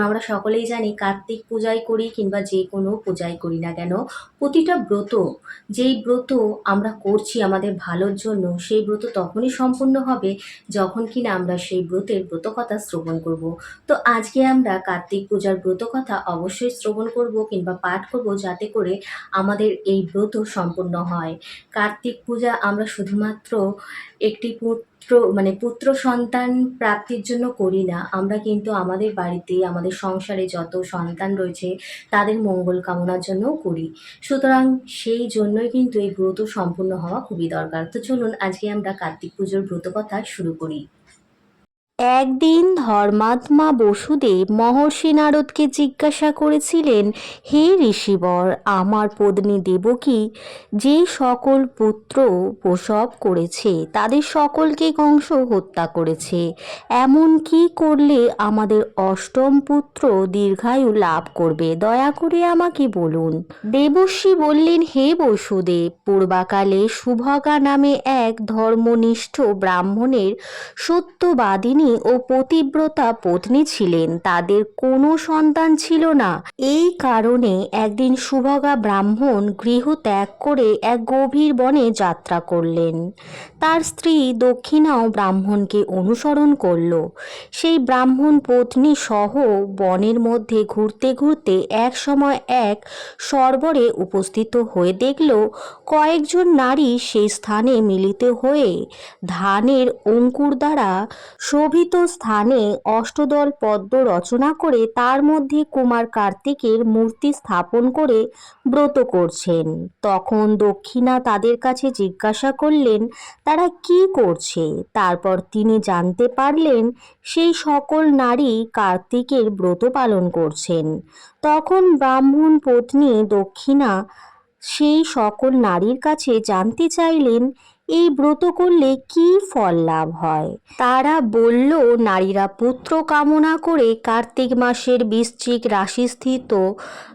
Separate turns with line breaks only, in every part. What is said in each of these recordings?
আমরা সকলেই জানি কার্তিক পূজাই করি কিংবা যে কোনো পূজাই করি না কেন, প্রতিটা ব্রত, যেই ব্রত আমরা করছি আমাদের ভালোর জন্য, সেই ব্রত তখনই সম্পূর্ণ হবে যখন কিনা আমরা সেই ব্রতের ব্রতকথা শ্রবণ করব। তো আজকে আমরা কার্তিক পূজার ব্রতকথা অবশ্যই শ্রবণ করব কিংবা পাঠ করব যাতে করে আমাদের এই ব্রত সম্পূর্ণ হয়। কার্তিক পূজা আমরা শুধুমাত্র একটি মানে পুত্র সন্তান প্রাপ্তির জন্য করি না। আমরা কিন্তু আমাদের বাড়িতে, আমাদের সংসারে যত সন্তান রয়েছে, তাদের মঙ্গল কামনার জন্য করি। সুতরাং সেই জন্যই কিন্তু এই ব্রত সম্পূর্ণ হওয়া খুবই দরকার। তো চলুন, আজকে আমরা কার্তিক পুজোর ব্রত কথা শুরু করি।
একদিন ধর্মাত্মা বসুদেব মহর্ষি নারদকে জিজ্ঞাসা করেছিলেন, হে ঋষিবর, আমার পত্নী দেবকী যে সকল পুত্র প্রসব করেছে, তাদের সকলকে কংস হত্যা করেছে। এমন কি করলে আমাদের অষ্টম পুত্র দীর্ঘায়ু লাভ করবে? দয়া করে আমাকে বলুন। দেবশ্রী বললেন, হে বসুদেব, পূর্বাকালে সুভগা নামে এক ধর্মনিষ্ঠ ব্রাহ্মণের সত্যবাদিনী ও পতিব্রতা পত্নী ছিলেন, তাদের কোনো সন্তান ছিল না। এই কারণে একদিন সুভগা ব্রাহ্মণ গৃহ ত্যাগ করে এক গভীর বনে যাত্রা করলেন। তার স্ত্রী দক্ষিণাও ব্রাহ্মণকে অনুসরণ করল। সেই ব্রাহ্মণ পত্নী সহ বনের মধ্যে ঘুরতে ঘুরতে এক সময় এক সরবরে উপস্থিত হয়ে দেখল, কয়েকজন নারী সেই স্থানে মিলিত হয়ে ধানের অঙ্কুর দ্বারা শোভিত স্থানে অষ্টদল পদ্ম রচনা করে তার মধ্যে কুমার কার্তিকের মূর্তি স্থাপন করে ব্রত করছেন। তখন দক্ষিণা তাদের কাছে জিজ্ঞাসা করলেন, তারা কি করছে? তারপর তিনি জানতে পারলেন, সেই সকল নারী কার্তিকের ব্রত পালন করছেন। তখন ব্রাহ্মণ পত্নী দক্ষিণা সেই সকল নারীর কাছে জানতে চাইলেন এই ব্রত করলে কি ফল লাভ হয়? তারা বলল, নারীরা পুত্র কামনা করে কার্তিক মাসের বৃশ্চিক রাশিস্থিত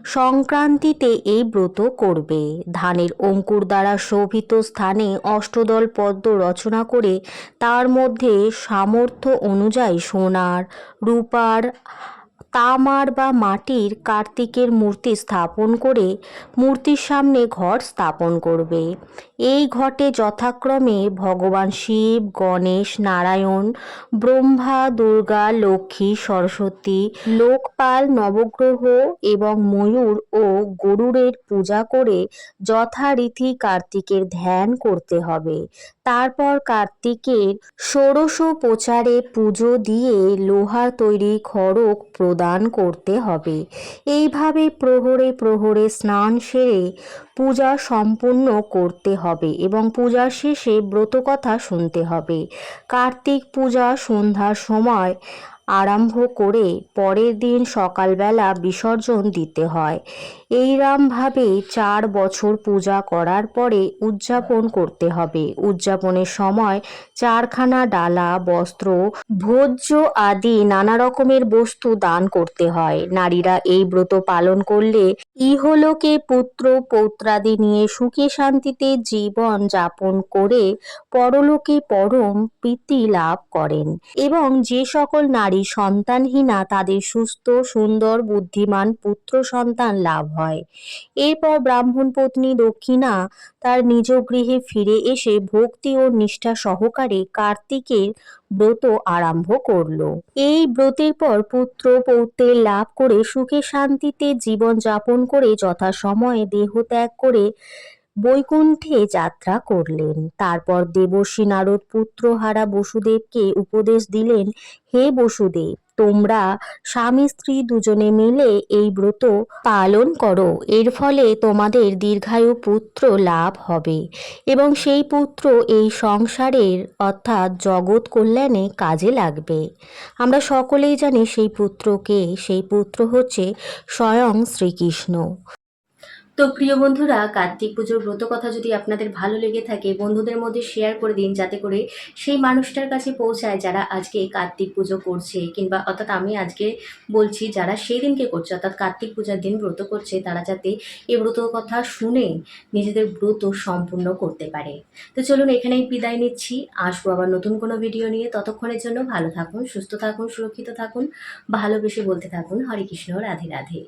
সংক্রান্তিতে এই ব্রত করবে। ধানের অঙ্কুর দ্বারা শোভিত স্থানে অষ্টদল পদ্ম রচনা করে তার মধ্যে সামর্থ্য অনুযায়ী সোনার, রূপার তামার বা মাটির কার্তিকের মূর্তি স্থাপন করে মূর্তির সামনে ঘট স্থাপন করবে। এই ঘটে যথাক্রমে ভগবান শিব, গণেশ, নারায়ণ, ব্রহ্মা, দুর্গা, লক্ষ্মী, সরস্বতী, লোকপাল, নবগ্রহ এবং ময়ূর ও গরুরের পূজা করে যথারীতি কার্তিকের ধ্যান করতে হবে। তারপর কার্তিকের ষোড়শোপচারে পুজো দিয়ে লোহার তৈরি খড়ক প্রদান করতে হবে। এইভাবে প্রহরে প্রহরে স্নান সেরে পূজা সম্পূর্ণ করতে হবে এবং পূজার শেষে ব্রতকথা শুনতে হবে। কার্তিক পূজা সন্ধ্যার সময় আরম্ভ করে পরের দিন সকালবেলা বিসর্জন দিতে হয়। এইরমভাবে চার বছর পূজা করার পরে উদযাপন করতে হবে। উদযাপনের সময় চারখানা ডালা, বস্ত্র, ভোজ্য আদি নানা রকমের বস্তু দান করতে হয়। নারীরা এই ব্রত পালন করলে ইহলোকে পুত্র পৌত্রাদি নিয়ে সুখে শান্তিতে জীবন যাপন করে পরলোকে পরম প্রীতি লাভ করেন এবং যে সকল নারী সন্তানহীনা তাদের সুস্থ, সুন্দর, বুদ্ধিমান পুত্র সন্তান লাভ হয়। এরপর ব্রাহ্মণ পত্নী দক্ষিণা তার নিজ গৃহে ফিরে এসে ভক্তি ও নিষ্ঠা সহকারে কার্তিকের ব্রত আরম্ভ করল। এই ব্রতের পর পুত্র পৌত্রের লাভ করে সুখে শান্তিতে জীবন যাপন করে যথাসময়ে দেহ ত্যাগ করে বৈকুণ্ঠে যাত্রা করলেন। তারপর দেবর্ষী নারদ পুত্রহারা বসুদেবকে উপদেশ দিলেন, হে বসুদেব, তোমরা স্বামী স্ত্রী দুজনে মিলে এই ব্রত পালন করো। এর ফলে তোমাদের দীর্ঘায়ু পুত্র লাভ হবে। এবং সেই পুত্র এই সংসারের অর্থাৎ জগৎ কল্যাণে কাজে লাগবে। আমরা সকলেই জানি সেই পুত্রকে, সেই পুত্র হচ্ছে স্বয়ং শ্রীকৃষ্ণ।
তো প্রিয় বন্ধুরা, কার্তিক পুজোর ব্রত কথা যদি আপনাদের ভালো লেগে থাকে, বন্ধুদের মধ্যে শেয়ার করে দিন যাতে করে সেই মানুষটার কাছে পৌঁছায় যারা আজকে কার্তিক পুজো করছে কিংবা অর্থাৎ আমি আজকে বলছি যারা সেই দিনকে করছে, অর্থাৎ কার্তিক পূজার দিন ব্রত করছে, তারা যাতে এই ব্রত কথা শুনে নিজেদের ব্রত সম্পূর্ণ করতে পারে। তো চলুন এখানেই বিদায় নিচ্ছি। আসব আবার নতুন কোনো ভিডিও নিয়ে। ততক্ষণের জন্য ভালো থাকুন, সুস্থ থাকুন, সুরক্ষিত থাকুন, ভালোবেসে বলতে থাকুন, হরে কৃষ্ণ, রাধে রাধে।